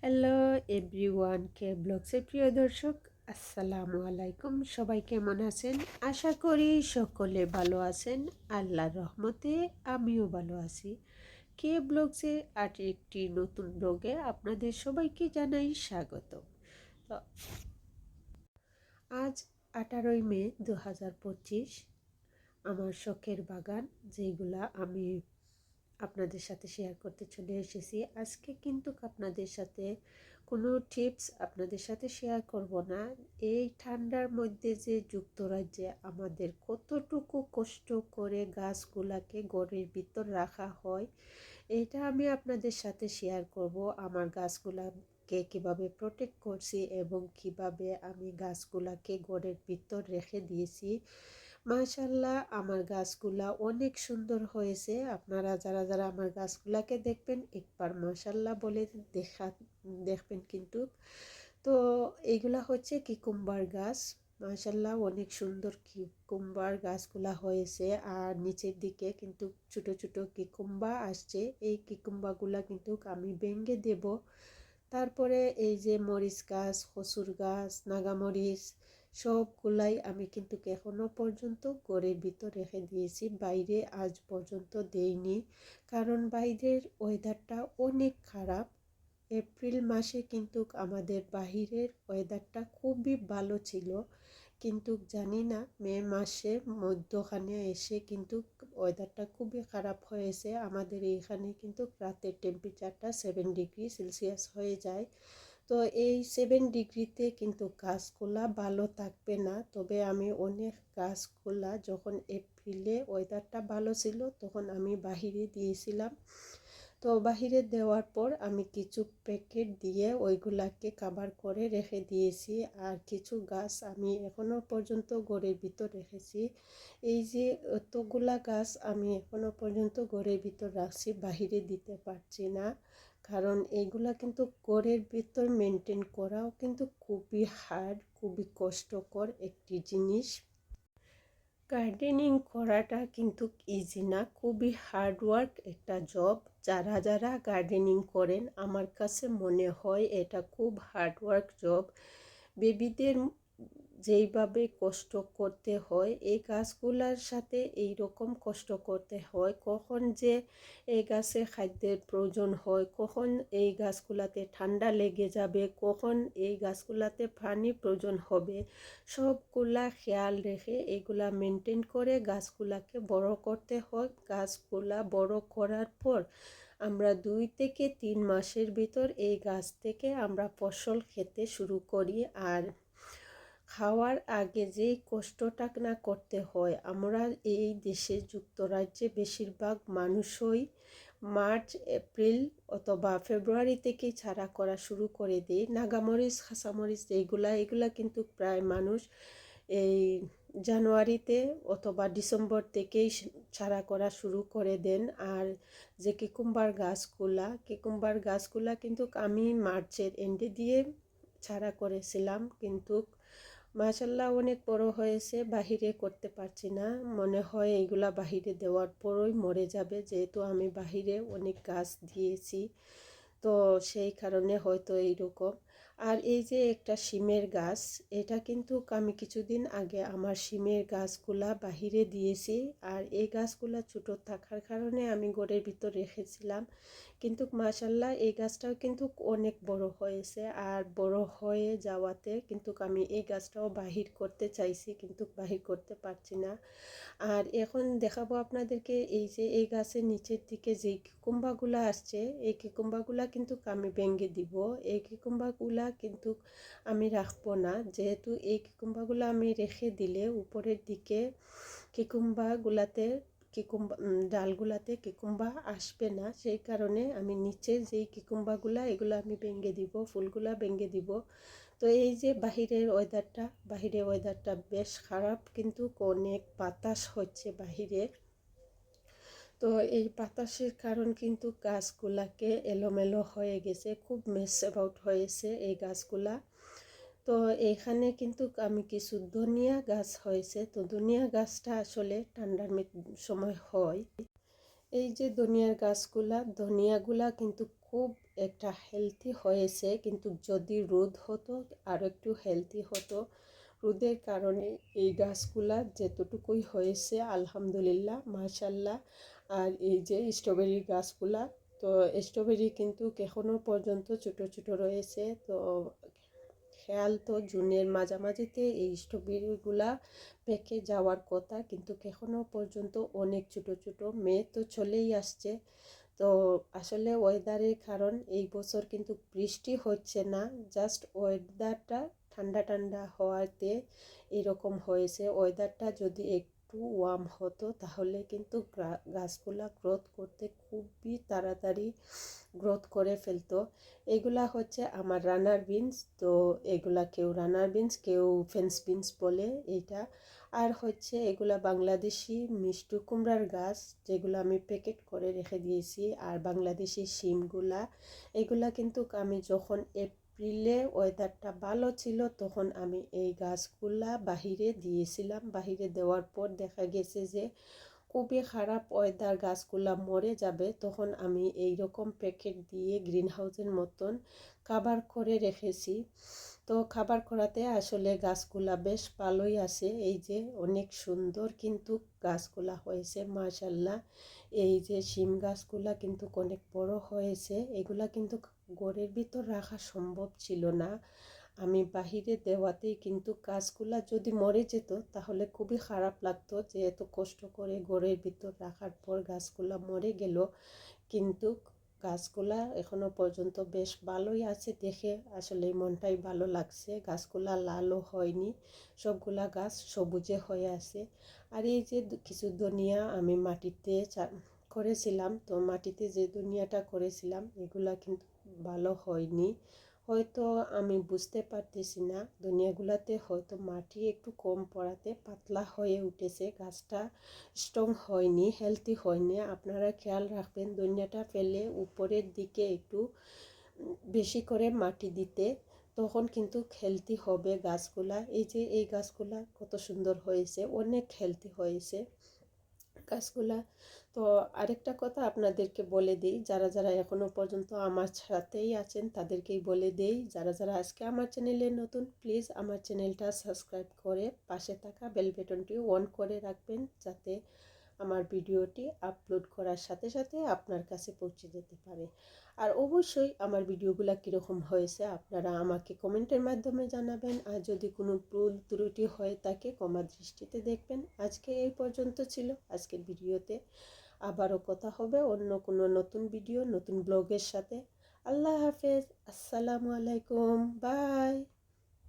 Hello everyone কে ব্লগসের প্রিয় দর্শক, আসসালামু আলাইকুম। সবাই কেমন আছেন? আশা করি সকলে ভালো আছেন। আল্লাহর রহমতে আমিও ভালো আছি। কে ব্লগসে আর একটি নতুন ব্লগে আপনাদের সবাইকে জানাই স্বাগত। তো, আজ আঠারোই মে দু হাজার পঁচিশ। আমার শখের বাগান, যেগুলা আমি আপনাদের সাথে শেয়ার করতে চলে এসেছি। আজকে কিন্তু আপনাদের সাথে কোনো টিপস আপনাদের সাথে শেয়ার করব না। এই ঠান্ডার মধ্যে যে যুক্তরাজ্যে আমাদের কতটুকু কষ্ট করে গাছগুলাকে গড়ের ভিতর রাখা হয়, এটা আমি আপনাদের সাথে শেয়ার করব। আমার গাছগুলাকে কীভাবে প্রোটেক্ট করছি এবং কীভাবে আমি গাছগুলাকে গড়ের ভিতর রেখে দিয়েছি। মাশাল্লাহ আমার গাছগুলা অনেক সুন্দর হয়েছে। আপনারা যারা যারা আমার গাছগুলাকে দেখবেন, একবার মাশাল্লাহ বলে দেখা, দেখবেন কিন্তু। তো এইগুলা হচ্ছে কিকুম্বার গাছ। মাশাল্লাহ অনেক সুন্দর কিকুম্বার গাছগুলা হয়েছে। আর নিচের দিকে কিন্তু ছোট ছোট কিকুম্বা আসছে। এই কিকুম্বাগুলা কিন্তু আমি ভেঙে দেব। তারপরে এই যে মরিচ গাছ কচুর গাছ নাগামরিচ সবগুলাই আমি কিন্তু এখনও পর্যন্ত ঘরের ভিতর রেখে দিয়েছি। বাইরে আজ পর্যন্ত দেইনি। কারণ বাইরের ওয়েদারটা অনেক খারাপ। এপ্রিল মাসে কিন্তু আমাদের বাহিরের ওয়েদারটা খুবই ভালো ছিল। কিন্তু জানি না, মে মাসে মধ্যখানে এসে কিন্তু ওয়েদারটা খুবই খারাপ হয়েছে। আমাদের এইখানে কিন্তু রাতের টেম্পারেচারটা সেভেন ডিগ্রি সেলসিয়াস হয়ে যায়। তো এই সেভেন ডিগ্রিতে কিন্তু গাছগুলা ভালো থাকবে না। তবে আমি অনেক গাছগুলা যখন এপ্রিলে ওয়েদারটা ভালো ছিল, তখন আমি বাহিরে দিয়েছিলাম। তো বাহিরে দেওয়ার পর আমি কিছু প্যাকেট দিয়ে ওইগুলাকে কাবার করে রেখে দিয়েছি। আর কিছু গাছ আমি এখনও পর্যন্ত ঘরের ভিতর রেখেছি। এই যে অতগুলা গাছ আমি এখনও পর্যন্ত ঘরের ভিতর রাখছি, বাহিরে দিতে পারছি না। কারণ এইগুলা কিন্তু ঘরের ভিতর মেনটেন করাও কিন্তু খুবই হার্ড খুবই কষ্টকর একটি জিনিস। গার্ডেনিং করাটা কিন্তু ইজি না, খুবই হার্ডওয়ার্ক একটা জব যারা যারা গার্ডেনিং করেন, আমার কাছে মনে হয় এটা খুব হার্ডওয়ার্ক জব বেবিদের যেইভাবে কষ্ট করতে হয়, এই গাছগুলার সাথে এই রকম কষ্ট করতে হয়, কখন যে এই গাছে খাদ্যের প্রয়োজন হয়, কখন এই গাছগুলাতে ঠান্ডা লেগে যাবে, কখন এই গাছগুলাতে পানি প্রয়োজন হবে, সবগুলা খেয়াল রেখে এগুলা মেনটেন করে গাছগুলাকে বড় করতে হয়। গাছগুলা বড় করার পর আমরা দুই থেকে তিন মাসের ভিতর এই গাছ থেকে আমরা ফসল খেতে শুরু করি। আর খাওয়ার আগে যেই কষ্টটা না করতে হয়, আমরা এই দেশে যুক্তরাজ্যে বেশিরভাগ মানুষই মার্চ, এপ্রিল অথবা ফেব্রুয়ারি থেকেই ছাড়া করা শুরু করে দিই। নাগামরিচ খাসামরিচ এইগুলা এগুলা কিন্তু প্রায় মানুষ এই জানুয়ারিতে অথবা ডিসেম্বর থেকেই ছাড়া করা শুরু করে দেন। আর যে কিকুম্বার গাছগুলা কিকুম্বার গাছগুলা কিন্তু আমি মার্চের এন্ডে দিয়ে ছাড়া করেছিলাম। কিন্তু মাশাল্লাহ অনেক বড় হয়েছে, বাহিরে করতে পারছি না। মনে হয় এইগুলা বাহিরে দেওয়ার পরই মরে যাবে। যেহেতু আমি বাহিরে অনেক গাছ দিয়েছি, তো সেই কারণে হয়তো এইরকম। আর এই যে একটা শিমের গাছ, এটা কিন্তু আমি কিছুদিন আগে আমার শিমের গাছগুলা বাহিরে দিয়েছি। আর এই গাছগুলা ছোটো থাকার কারণে আমি ঘরের ভিতর রেখেছিলাম। কিন্তু মাশাল্লাহ এই গাছটাও কিন্তু অনেক বড় হয়েছে। আর বড় হয়ে যাওয়াতে কিন্তু আমি এই গাছটাও বাহির করতে চাইছি, কিন্তু বাহির করতে পারছি না। আর এখন দেখাবো আপনাদেরকে এই যে এই গাছের নিচের দিকে যে কিকুম্বাগুলা আসছে, এই কিকুম্বাগুলা কিন্তু আমি ভেঙে দিব। এই কিকুম্বাগুলা কিন্তু আমি রাখব না। যেহেতু এই কিকুম্বাগুলো আমি রেখে দিলে উপরের দিকে কিকুম্বাগুলাতে কিকুম্বা ডালগুলাতে কিকুম্বা আসবে না। সেই কারণে আমি নিচে যেই কিকুম্বাগুলা, এগুলো আমি ভেঙে দিব, ফুলগুলা ভেঙে দিব। তো এই যে বাহিরের ওয়েদারটা বাহিরের ওয়েদারটা বেশ খারাপ, কিন্তু অনেক বাতাস হচ্ছে বাহিরের তো এই বাতাসের কারণ কিন্তু গাছগুলাকে এলোমেলো হয়ে গেছে, খুব মেস অ্যাবাউট হয়েছে এই গাছগুলা। তো এখানে কিন্তু আমি কিছু ধনিয়া গাছ হয়েছে। তো ধনিয়া গাছটা আসলে ঠান্ডার সময় হয়। এই যে ধনিয়ার গাছগুলা, ধনিয়াগুলা কিন্তু খুব একটা হেলথি হয়েছে। কিন্তু যদি রোদ হতো, আর একটু হেলথি হতো। রোদের কারণে এই গাছগুলা যেতটুকুই হয়েছে, আলহামদুলিল্লাহ মাশাল্লাহ আর এই যে স্ট্রবেরি গাছগুলা, তো স্ট্রবেরি কিন্তু এখনও পর্যন্ত ছোটো ছোটো রয়েছে। তো খেয়াল তো জুনের মাঝামাঝিতে এই স্ট্রবেরিগুলা পেকে যাওয়ার কথা, কিন্তু এখনও পর্যন্ত অনেক ছোট ছোট মেয়ে তো চলেই আসছে। তো আসলে ওয়েদারের কারণ এই বছর কিন্তু বৃষ্টি হচ্ছে না, জাস্ট ওয়েদারটা ঠান্ডা ঠান্ডা হওয়াতে এরকম হয়েছে। ওয়েদারটা যদি একটু ওয়ার্ম হতো, তাহলে কিন্তু গাছগুলা গ্রোথ করতে খুবই তাড়াতাড়ি গ্রোথ করে ফেলতো। এগুলা হচ্ছে আমার রানার বিনস তো এগুলা কেউ রানার বিনস কেউ ফেন্স বিনস বলে এইটা। আর হচ্ছে এগুলা বাংলাদেশি মিষ্টু কুমড়ার গাছ, যেগুলো আমি প্যাকেট করে রেখে দিয়েছি। আর বাংলাদেশি শিমগুলা, এগুলা কিন্তু আমি যখন এপ্রিলে ওয়েদারটা ভালো ছিল, তখন আমি এই গাছগুলা বাহিরে দিয়েছিলাম। বাহিরে দেওয়ার পর দেখা গেছে যে, খুবই খারাপ ওয়েদার, গাছগুলা মরে যাবে। তখন আমি এই রকম প্যাকেট দিয়ে গ্রিন হাউসের মতন কাবার করে রেখেছি। তো খাবার করাতে আসলে গাছগুলা বেশ ভালোই আছে এই যে অনেক সুন্দর কিন্তু গাছগুলা হয়েছে মাশাল্লাহ এই যে শিম গাছগুলা কিন্তু অনেক বড় হয়েছে। এগুলা কিন্তু গড়ের ভিতর রাখা সম্ভব ছিল না। আমি বাহিরে দেওয়াতেই কিন্তু গাছগুলা যদি মরে যেত তাহলে খুবই খারাপ লাগতো যে এত কষ্ট করে গড়ের ভিতর রাখার পর গাছগুলা মরে গেল। কিন্তু গাছগুলা এখনও পর্যন্ত বেশ ভালোই আছে দেখে আসলে মনটাই ভালো লাগছে। গাছগুলা লালও হয়নি, সবগুলা গাছ সবুজে হয়ে আছে। আর এই যে কিছু দুনিয়া আমি মাটিতে করেছিলাম। তো মাটিতে যে দুনিয়াটা করেছিলাম, এগুলা কিন্তু ভালো হয়নি। হয়তো আমি বুঝতে পারতেছি না। দুনিয়াগুলাতে হয়তো মাটি একটু কম পড়াতে পাতলা হয়ে উঠেছে, গাছটা স্ট্রং হয়নি হেলদি হয়নি। আপনারা খেয়াল রাখবেন, দুনিয়াটা ফেলে উপরের দিকে একটু বেশি করে মাটি দিতে, তখন কিন্তু হেলদি হবে গাছগুলা। এই যে এই গাছগুলা কত সুন্দর হয়েছে, অনেক হেলদি হয়েছে। গাছগুলা তো আরেকটা কথা আপনাদেরকে বলে দিই, যারা যারা এখনও পর্যন্ত আমার সাথেই আছেন তাদেরকেই বলে দেই, যারা যারা আজকে আমার চ্যানেলে নতুন, প্লিজ আমার চ্যানেলটা সাবস্ক্রাইব করে পাশে থাকা বেল বেটনটিও অন করে রাখবেন যাতে আমার ভিডিওটি আপলোড করার সাথে সাথে আপনার কাছে পৌঁছে যেতে পারে। আর অবশ্যই আমার ভিডিওগুলো কীরকম হয়েছে আপনারা আমাকে কমেন্টের মাধ্যমে জানাবেন। আর যদি কোনো ভুল ত্রুটি হয়ে থাকে কমা দৃষ্টিতে দেখবেন। আজকে এই পর্যন্ত ছিল। আজকের ভিডিওতে আবারও কথা হবে অন্য কোনো নতুন ভিডিও, নতুন ব্লগের সাথে। আল্লাহ হাফেজ। আসসালামু আলাইকুম। বাই।